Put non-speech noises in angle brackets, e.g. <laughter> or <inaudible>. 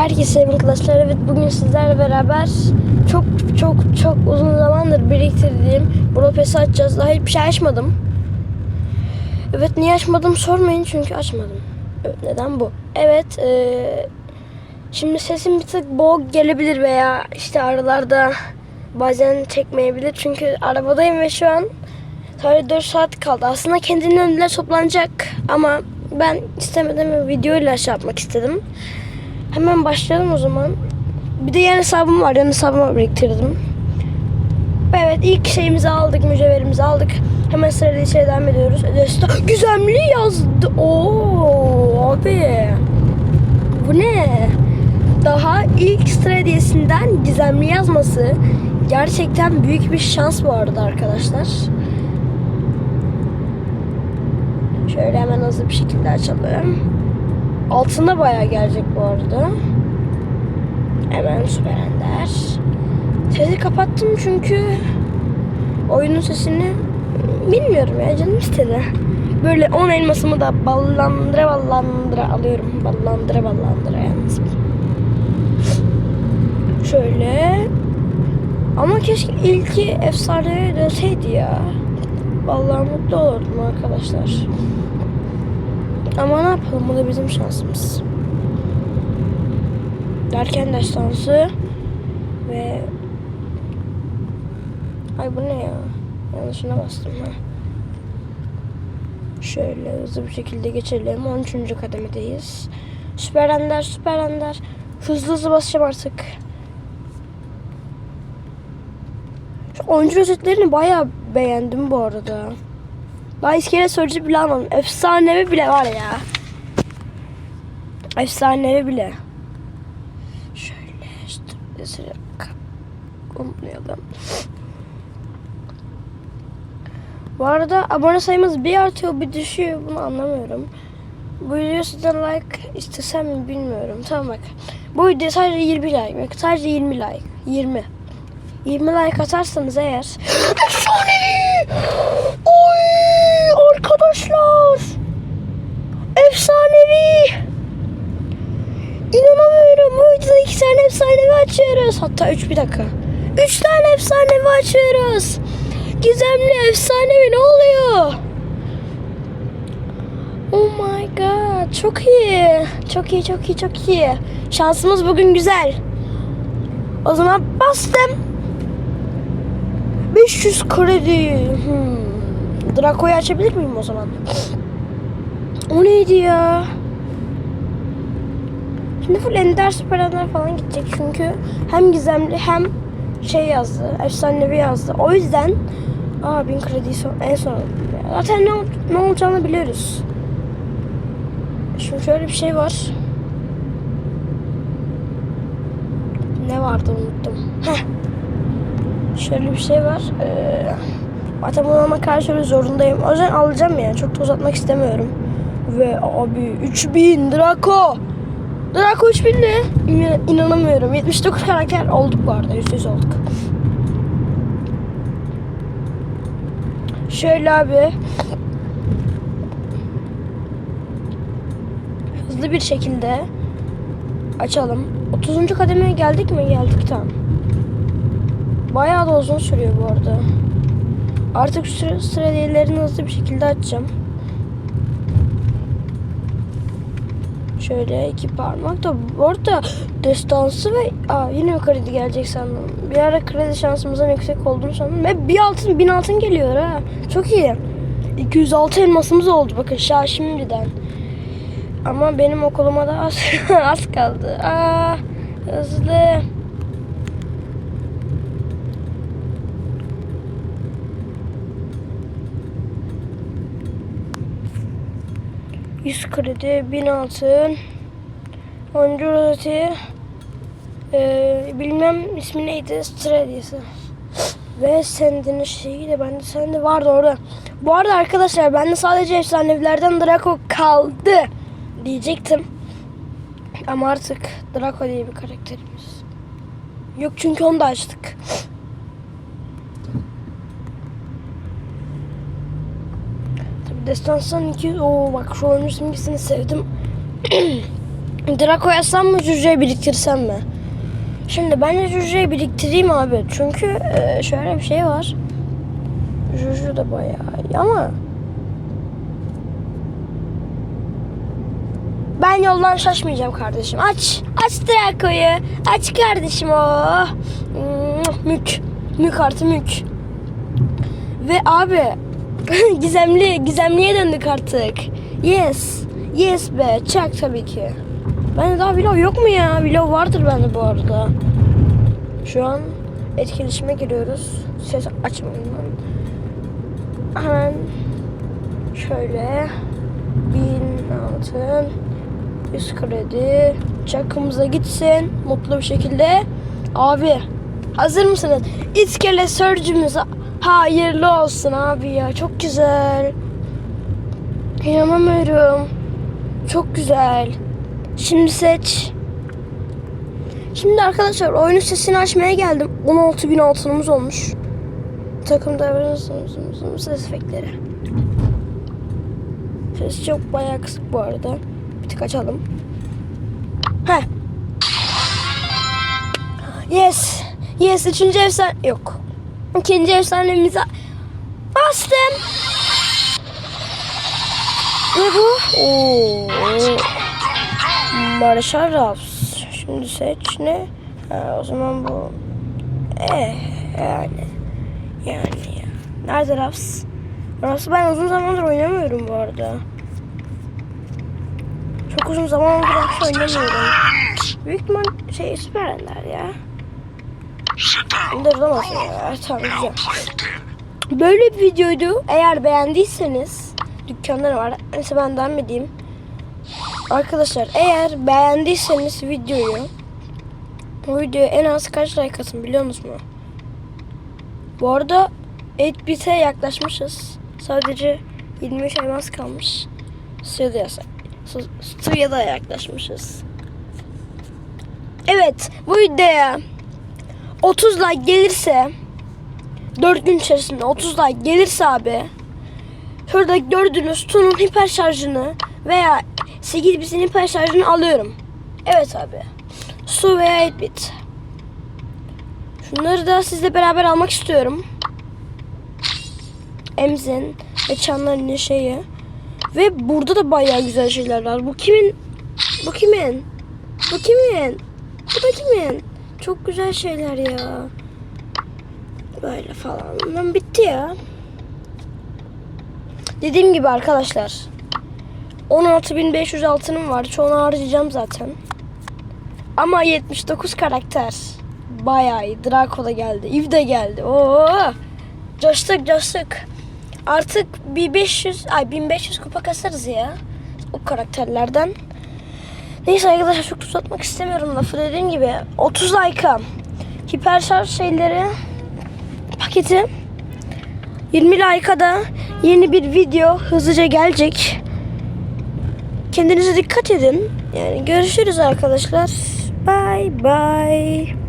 Herkese sevgili arkadaşlar. Evet bugün sizlerle beraber çok çok çok uzun zamandır biriktirdiğim Bropes'i açacağız. Daha hiçbir şey açmadım. Evet niye açmadım sormayın çünkü açmadım. Evet, neden bu? Evet eee, şimdi sesim bir tık boğuk gelebilir veya işte aralarda bazen çekmeyebilir. Çünkü arabadayım ve şu an sadece 4 saat kaldı. Aslında kendinin önüne toplanacak ama ben istemedim ve videoyla şey yapmak istedim. Hemen başlayalım o zaman. Bir de yan hesabım var. Yan hesabıma biriktirdim. Evet ilk şeyimizi aldık. Mücevherimizi aldık. Hemen sırayla işe devam ediyoruz. Destan gizemli <gasps> yazdı. Oo abi. Bu ne? Daha ilk sıra hediyesinden gizemli yazması gerçekten büyük bir şans bu arada arkadaşlar. Şöyle hemen hızlı bir şekilde açalım. Altında bayağı gelecek bu arada. Hemen süper ender. Sesi kapattım çünkü oyunun sesini bilmiyorum ya canım istedi. Böyle 10 elmasımı da ballandıra ballandıra alıyorum. Ballandıra ballandıra yalnız. Şöyle. Ama keşke ilki efsaneye dönseydi ya. Vallahi mutlu olurdum arkadaşlar. Ama ne yapalım bu da bizim şansımız. Derken destansı ve Ay bu ne ya? Yanlışına bastım ha. Şöyle hızlı bir şekilde geçelim. 13. kademedeyiz. Süper Ender, Süper Ender. Hızlı hızlı basacağım artık. Şu oyuncu rozetlerini bayağı beğendim bu arada. Daha iskelet sözcü bile almadım. Efsanevi bile var ya. Efsanevi bile. Şöyle mesela unutmayalım. Bu arada abone sayımız bir artıyor bir düşüyor bunu anlamıyorum. Bu videoyu sizden like istesem mi bilmiyorum. Tamam bak. Bu video sadece 20 like. Sadece 20 like. 20. 20 like atarsanız eğer <gasps> Efsanevi! Oy! Arkadaşlar! Efsanevi! İnanamıyorum. Bu videoda iki tane efsanevi açıyoruz. Hatta üç bir dakika. Üç tane efsanevi açıyoruz. Gizemli efsanevi ne oluyor? Oh my god. Çok iyi. Çok iyi, çok iyi, çok iyi. Şansımız bugün güzel. O zaman bastım. 500 kredi. Hmm. Draco'yu açabilir miyim o zaman? O neydi ya? Şimdi full Ender Süper Ender falan gidecek çünkü hem gizemli hem şey yazdı, efsanevi yazdı. O yüzden aa 1000 kredi son, en son zaten ne, ne olacağını biliyoruz. Şimdi şöyle bir şey var. Ne vardı unuttum. Heh. Şöyle bir şey var. Ee, almak karşı zorundayım. O yüzden alacağım yani. Çok da uzatmak istemiyorum. Ve abi 3000 Draco. Draco 3000 ne? İnan- İnanamıyorum. 79 karakter olduk bu arada. %100 olduk. Şöyle abi. Hızlı bir şekilde açalım. 30. kademeye geldik mi? Geldik tamam. Bayağı da uzun sürüyor bu arada. Artık sıra, sıra hızlı bir şekilde açacağım. Şöyle iki parmak da bu arada destansı ve aa, yine mi kredi gelecek sandım. Bir ara kredi şansımızın yüksek olduğunu sandım. Ve bir altın bin altın geliyor ha. Çok iyi. 206 elmasımız oldu bakın şah şimdiden. Ama benim okuluma da az, <laughs> az kaldı. Aa, hızlı. Yüz kredi, bin altın, oncu rozeti, ee, bilmem ismi neydi, Stradiyası. Ve sendinin şeyi de bende sende vardı orada. Bu arada arkadaşlar bende sadece efsanevilerden Draco kaldı diyecektim. Ama artık Draco diye bir karakterimiz. Yok çünkü onu da açtık. Destansan 200. Oo bak şu oyuncu simgesini sevdim. <clears throat> Draco yazsam mı Juju'yu biriktirsem mi? Şimdi ben de Juju'yu biriktireyim abi. Çünkü e, şöyle bir şey var. Juju da bayağı iyi ama Ben yoldan şaşmayacağım kardeşim. Aç. Aç Draco'yu. Aç kardeşim o. Mük. Mük artı mük. Ve abi <laughs> gizemli gizemliye döndük artık. Yes. Yes be. Çak tabii ki. Bende daha vlog yok mu ya? Vlog vardır bende bu arada. Şu an etkileşime giriyoruz. Ses açmayın ben. Hemen şöyle bin altın 100 kredi çakımıza gitsin mutlu bir şekilde. Abi hazır mısınız? İskele sörcümüz hayırlı olsun abi ya çok güzel. İnanamıyorum. Çok güzel. Şimdi seç. Şimdi arkadaşlar oyunun sesini açmaya geldim. 16 bin altınımız olmuş. Takım davranışımızın ses efektleri. Ses çok bayağı kısık bu arada. Bir tık açalım. Heh. Yes. Yes. Üçüncü efsane... Yok. İkinci efsanemize bastım. Ne bu? Oo. Marshall Raps. Şimdi seç ne? Ha, o zaman bu. Eh yani. Yani ya. Nerede Raps? Raps'ı ben uzun zamandır oynamıyorum bu arada. Çok uzun zaman oldu Raps oynamıyorum. Büyük ihtimal şey süper ender ya. Dur ya. Tamam güzel. Böyle bir videoydu. Eğer beğendiyseniz dükkanları var. Mesela ben devam edeyim. Arkadaşlar eğer beğendiyseniz videoyu bu videoya en az kaç like atın biliyor musunuz? Bu arada 8-bit'e yaklaşmışız. Sadece 23 elmas kalmış. Suya da yasak. Su- Suya da yaklaşmışız. Evet bu videoya 30 like gelirse 4 gün içerisinde 30 like gelirse abi şurada gördüğünüz Tun'un hiper şarjını veya 8 bitin hiper şarjını alıyorum. Evet abi. Su veya 8 bit. Şunları da sizle beraber almak istiyorum. Emzin ve çanların şeyi. Ve burada da bayağı güzel şeyler var. Bu kimin? Bu kimin? Bu kimin? Bu da kimin? Çok güzel şeyler ya. Böyle falan. Ben bitti ya. Dediğim gibi arkadaşlar. 16.500 altınım var. Çoğunu harcayacağım zaten. Ama 79 karakter. Bayağı iyi. Draco da geldi. Eve de geldi. Oo! Coştuk coştuk. Artık bir 500 ay 1500 kupa kasarız ya. O karakterlerden. Neyse arkadaşlar çok uzatmak istemiyorum lafı dediğim gibi 30 like'a hiper şarj şeyleri paketi 20 like'a da yeni bir video hızlıca gelecek. Kendinize dikkat edin. Yani görüşürüz arkadaşlar. Bye bye.